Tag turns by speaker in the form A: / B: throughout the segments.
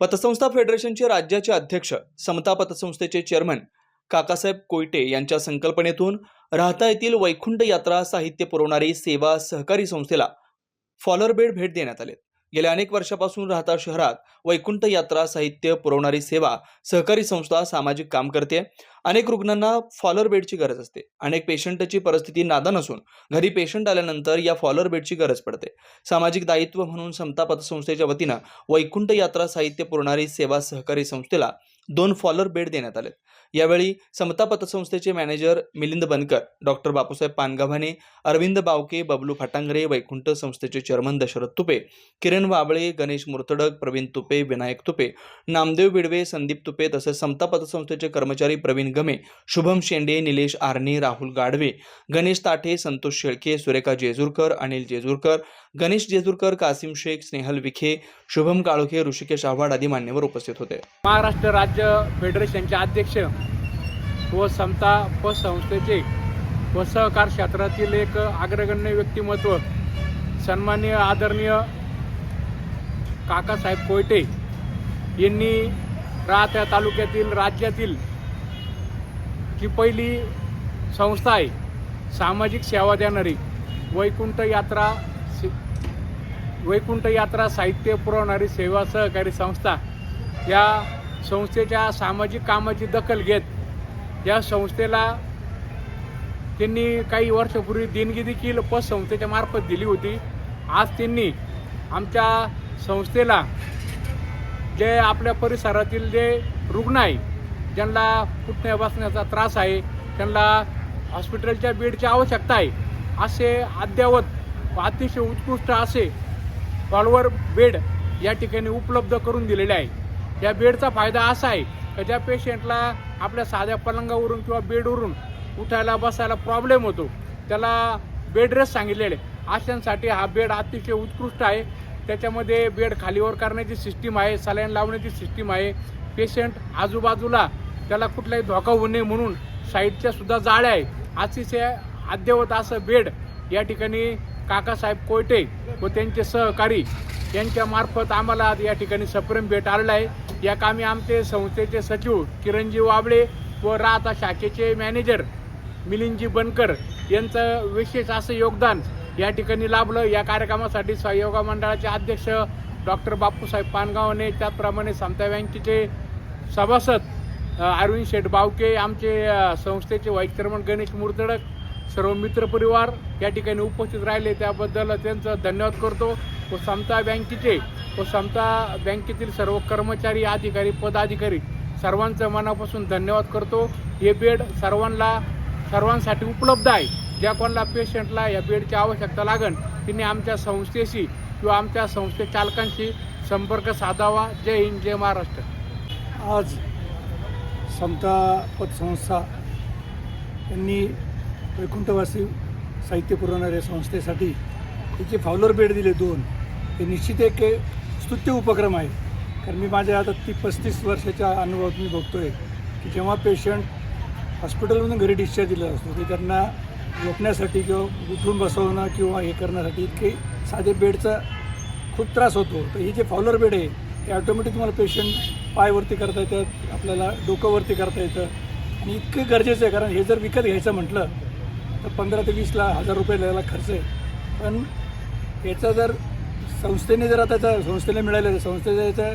A: पतसंस्था फेडरेशनचे राज्याचे अध्यक्ष समता पतसंस्थेचे चेअरमन काकासाहेब कोयटे यांच्या संकल्पनेतून राहता येथील वैकुंठ यात्रा साहित्य पुरवणारी सेवा सहकारी संस्थेला फॉलर बेड भेट देण्यात आले गेल्या अनेक वर्षापासून राहता शहरात वैकुंठ यात्रा साहित्य पुरवणारी सेवा सहकारी संस्था सामाजिक काम करते. अनेक रुग्णांना फॉलर बेडची गरज असते. अनेक पेशंटची परिस्थिती नादान असून घरी पेशंट आल्यानंतर या फॉलर बेडची गरज पडते. सामाजिक दायित्व म्हणून समता पतसंस्थेच्या वतीनं वैकुंठ यात्रा साहित्य पुरवणारी सेवा सहकारी संस्थेला दोन फॉलर बेड देण्यात आले यावेळी समता पतसंस्थेचे मॅनेजर मिलिंद बनकर डॉक्टर बापूसाहेब पानगाभाने अरविंद बावके बबलू फटांगरे वैकुंठ संस्थेचे चेअरमन दशरथ तुपे किरण वाबळे गणेश मुर्तडक प्रवीण तुपे विनायक तुपे नामदेव बिडवे संदीप तुपे तसेच समता पतसंस्थेचे कर्मचारी प्रवीण गमे शुभम शेंडे निलेश आर्णे राहुल गाडवे गणेश ताठे संतोष शेळके सुरेखा जेजूरकर अनिल जेजूरकर गणेश जेजूरकर कासिम शेख स्नेहल विखे शुभम काळोखे ऋषिकेश आव्हाड आदी मान्यवर उपस्थित होते.
B: महाराष्ट्र राज्य फेडरेशनचे अध्यक्ष व समता पतसंस्थेचे व सहकार क्षेत्रातील एक अग्रगण्य व्यक्तिमत्व सन्माननीय आदरणीय काकासाहेब कोयटे यांनी राहत्या तालुक्यातील राज्यातील जी पहिली संस्था आहे सामाजिक सेवा देणारी वैकुंठ यात्रा वैकुंठ यात्रा साहित्य पुरवणारी सेवा सहकारी संस्था या संस्थेच्या सामाजिक कामाची दखल घेत या संस्थेला त्यांनी काही वर्षापूर्वी देणगी देखील पतसंस्थेच्या मार्फत दिली होती. आज त्यांनी आमच्या संस्थेला जे आपल्या परिसरातील जे रुग्ण आहे ज्यांना कुठण्या बसण्याचा त्रास आहे त्यांना हॉस्पिटलच्या बेडची आवश्यकता आहे असे अद्ययावत अतिशय उत्कृष्ट असे कॉलवर बेड या ठिकाणी उपलब्ध करून दिलेले आहे. या बेडचा फायदा असा आहे ज्या पेशंटला आपल्या साध्या पलंगावरून किंवा बेडवरून उठायला बसायला प्रॉब्लेम होतो त्याला बेड रेस्ट सांगितलेले. अशांसाठी हा बेड अतिशय उत्कृष्ट आहे. त्याच्यामध्ये बेड खालीवर करण्याची सिस्टीम आहे सलाईन लावण्याची सिस्टीम आहे. पेशंट आजूबाजूला त्याला कुठलाही धोका होऊ नये म्हणून साईडच्या सुद्धा जाळ्या आहे अतिशय अद्यवत असं बेड या ठिकाणी काकासाहेब कोयटे व त्यांचे सहकारी यांच्या मार्फत आम्हाला आज या ठिकाणी सप्रेम भेट आलेला आहे. या कामी आमचे संस्थेचे सचिव किरणजी वाबळे व राहता शाखेचे मॅनेजर मिलिंदजी बनकर यांचं विशेष असं योगदान या ठिकाणी लाभलं. या कार्यक्रमासाठी सहयोगा मंडळाचे अध्यक्ष डॉक्टर बापूसाहेब पानगावने त्याचप्रमाणे समता बँकेचे सभासद अरविंद शेठ बावके आमचे संस्थेचे व्हाईस चेअरमन गणेश मुर्तडक सर्व मित्रपरिवार या ठिकाणी उपस्थित राहिले. त्याबद्दल त्यांचं धन्यवाद करतो. व समता बँकेचे व समता बँकेतील सर्व कर्मचारी अधिकारी पदाधिकारी सर्वांचं मनापासून धन्यवाद करतो. हे बेड सर्वांना सर्वांसाठी उपलब्ध आहे. ज्या कोणाला पेशंटला या बेडची आवश्यकता लागेल तिने आमच्या संस्थेशी किंवा आमच्या संस्थे चालकांशी संपर्क साधावा. जय हिंद जय महाराष्ट्र.
C: आज समता पतसंस्था यांनी वैकुंठवासी साहित्य पुरवणाऱ्या संस्थेसाठी त्याचे फावलर बेड दिले दोन. हे निश्चित एक स्तुत्य उपक्रम आहे. कारण मी माझ्या आता ती पस्तीस वर्षाच्या अनुभवात मी बघतो आहे की जेव्हा पेशंट हॉस्पिटलमधून घरी डिस्चार्ज दिला असतो ते त्यांना झोपण्यासाठी किंवा उठून बसवणं किंवा हे करण्यासाठी इतके साधे बेडचा खूप त्रास होतो. तर हे जे फॉलर बेड आहे हे ऑटोमॅटिक तुम्हाला पेशंट पायवरती करता येतात आपल्याला डोकंवरती करता येतं. आणि इतकं गरजेचं आहे कारण हे जर विकत घ्यायचं म्हटलं तर पंधरा ते वीस लाख हजार रुपये द्यायला खर्च आहे. पण याचा जर संस्थेने जर आता त्या संस्थेला मिळालं संस्थेचा याचा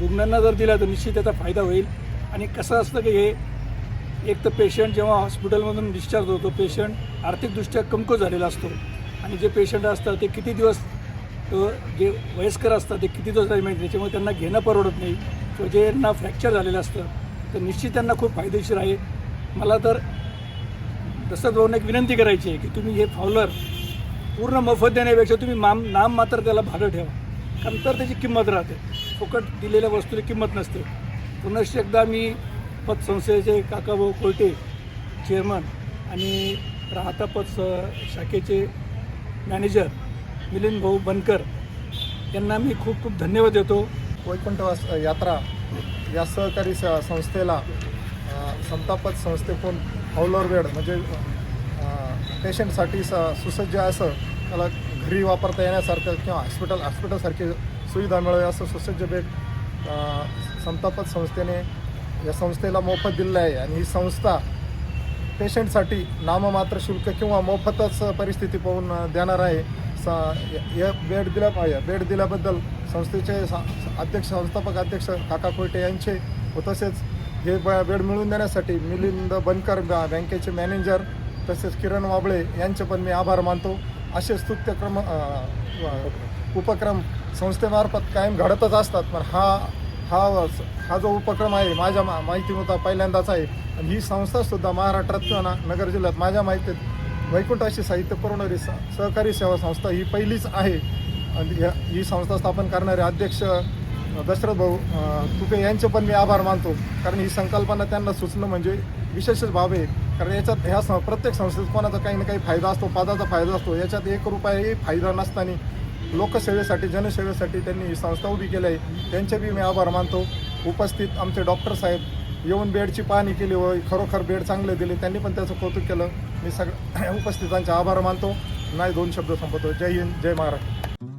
C: रुग्णांना जर दिला तर निश्चित त्याचा फायदा होईल. आणि कसं असतं की हे एक तर पेशंट जेव्हा हॉस्पिटलमधून डिस्चार्ज होतो पेशंट आर्थिकदृष्ट्या कमकुवत झालेला असतो. आणि जे पेशंट असतात ते किती दिवस तो जे वयस्कर असतात ते किती दिवस राहील माहिती त्याच्यामुळे त्यांना घेणं परवडत नाही. किंवा ज्यांना फ्रॅक्चर झालेलं असतं तर निश्चित त्यांना खूप फायदेशीर आहे. मला तर तसंच भाऊंना एक विनंती करायची आहे की तुम्ही हे फॉलर पूर्ण मोफत देण्यापेक्षा तुम्ही माम नाम मात्र त्याला भाडं ठेवा. कारण तर त्याची किंमत राहते. फुकट दिलेल्या वस्तूची किंमत नसते. पुनश्च एकदा मी पतसंस्थेचे काकाभाऊ कोलटे चेअरमन आणि राहता पत स- शाखेचे मॅनेजर मिलिंद भाऊ बनकर यांना मी खूप खूप धन्यवाद देतो.
D: वैकुंठवास यात्रा या सहकारी स संस्थेला अ, समतापत संस्थेकडून हौलर बेड म्हणजे पेशंटसाठी स सुसज्ज असं त्याला घरी वापरता येण्यासारखं किंवा हॉस्पिटल हॉस्पिटलसारखी सुविधा मिळावी असं सुसज्ज बेड अ, समतापत संस्थेने या संस्थेला मोफत दिलेलं आहे. आणि ही संस्था पेशंटसाठी नाममात्र शुल्क किंवा मोफतच परिस्थिती पाहून देणार आहे. स या बेड दिल्या बेड दिल्याबद्दल संस्थेचे सा अध्यक्ष संस्थापक अध्यक्ष काका कोयटे यांचे व तसेच हे ब बेड मिळवून देण्यासाठी मिलिंद बनकर बँकेचे मॅनेजर तसेच किरण वाबळे यांचे पण मी आभार मानतो. असे स्तुत्यक्रम उपक्रम संस्थेमार्फत कायम घडतच असतात. पण हा हा हा जो उपक्रम आहे माझ्या मा माहितीनुसार पहिल्यांदाच आहे. आणि ही संस्थासुद्धा महाराष्ट्रात किंवा ना नगर जिल्ह्यात माझ्या माहितीत वैकुंठाशी साहित्य पुरवणारी स सहकारी सेवा संस्था ही पहिलीच आहे. आणि ह्या- ही संस्था स्थापन करणारे अध्यक्ष दशरथ भाऊ अ, तुपे यांचे पण मी आभार मानतो. कारण ही संकल्पना त्यांना सुचणं म्हणजे विशेषच बाब आहे. कारण याच्यात ह्या सं प्रत्येक संस्थेत कोणाचा काही ना काही फायदा असतो पदाचा फायदा असतो. याच्यात एक रुपयाही फायदा नसताना लोकसेवेसाठी जनसेवेसाठी त्यांनी ही संस्था उभी केली आहे. त्यांचे बी मी आभार मानतो. उपस्थित आमचे डॉक्टर साहेब येऊन बेडची पाहणी केली व खरोखर बेड चांगले दिले. त्यांनी पण त्याचं कौतुक केलं. मी सगळ्या उपस्थितांचे आभार मानतो. नाही दोन शब्द संपवतो. जय हिंद जय महाराष्ट्र.